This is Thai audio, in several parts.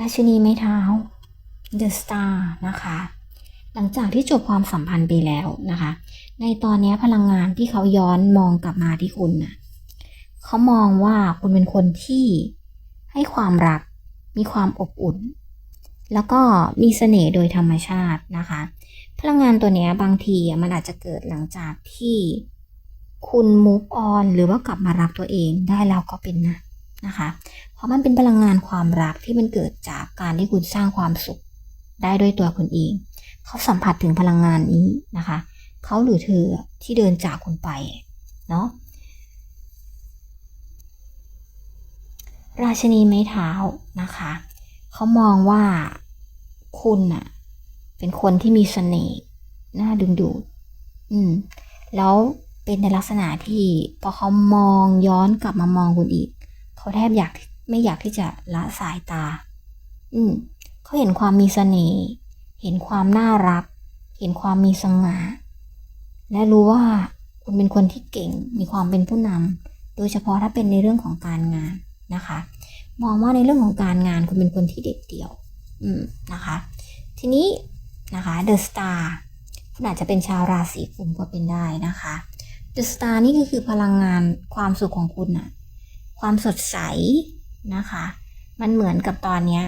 ราชินีไม้เท้า The Star นะคะ หลังจากที่จบความสัมพันธ์ไปแล้วนะคะ ในตอนนี้พลังงานที่เขาย้อนมองกลับมาที่คุณน่ะเขามองว่าคุณเป็นคนที่ให้ความรัก มีความอบอุ่น แล้วก็มีเสน่ห์โดยธรรมชาตินะคะ พลังงานตัวนี้บางทีมันอาจจะเกิดหลังจากที่คุณ move on หรือว่ากลับมารักตัวเองได้แล้วก็เป็นนะ นะคะ เพราะมันเป็นพลังงานความรักที่มันเกิดจากการที่คุณสร้างความสุขได้ด้วยตัวคุณเอง เขาสัมผัสถึงพลังงานนี้นะคะ เขาหรือเธอที่เดินจากคุณไป เนาะราชนีไม้เท้านะคะ เขามองว่าคุณน่ะ เป็นคนที่มีเสน่ห์น่าดึงดูด อืม แล้วเป็นในลักษณะที่พอเขามองย้อนกลับมามองคุณอีก เขาแทบอยากไม่อยากที่จะละสายตา อืมเขาเห็นความมีเสน่ห์เห็นความน่ารัก เห็นความมีสง่าและรู้ว่าคุณเป็นคนที่เก่งมีความเป็นผู้นำโดยเฉพาะถ้าเป็นในเรื่องของการงานนะคะ มองว่าในเรื่องของการงานคุณเป็นคนที่เด็ดเดี่ยว อืมนะคะ ทีนี้นะคะ The Star คุณอาจจะเป็นชาวราศีกุมก็เป็นได้นะคะ The Star นี่ก็คือพลังงานความสุขของคุณนะ ความสดใสนะคะ มันเหมือนกับตอนเนี้ย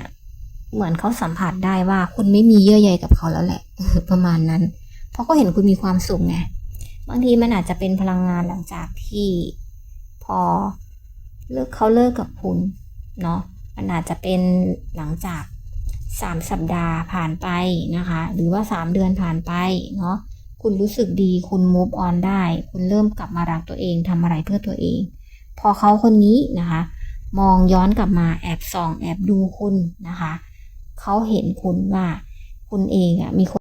เหมือนเขาสัมผัสได้ว่าคุณไม่มีเยื่อใยกับเขาแล้วแหละ ประมาณนั้น เพราะเขาเห็นคุณมีความสุขไงบางทีมันอาจจะเป็นพลังงานหลังจากที่พอเลิกเขาเลิกกับคุณเนาะมันอาจจะเป็นหลังจาก3สัปดาห์ผ่านไปนะคะ หรือว่า3เดือนผ่านไปเนาะคุณรู้สึกดีคุณ move on ได้ คุณเริ่มกลับมารักตัวเองทำอะไรเพื่อตัวเอง พอเขาคนนี้นะคะ มองย้อนกลับมาแอบส่อง แอบดูคุณนะคะ เขาเห็นคุณว่าคุณเองอะมีคน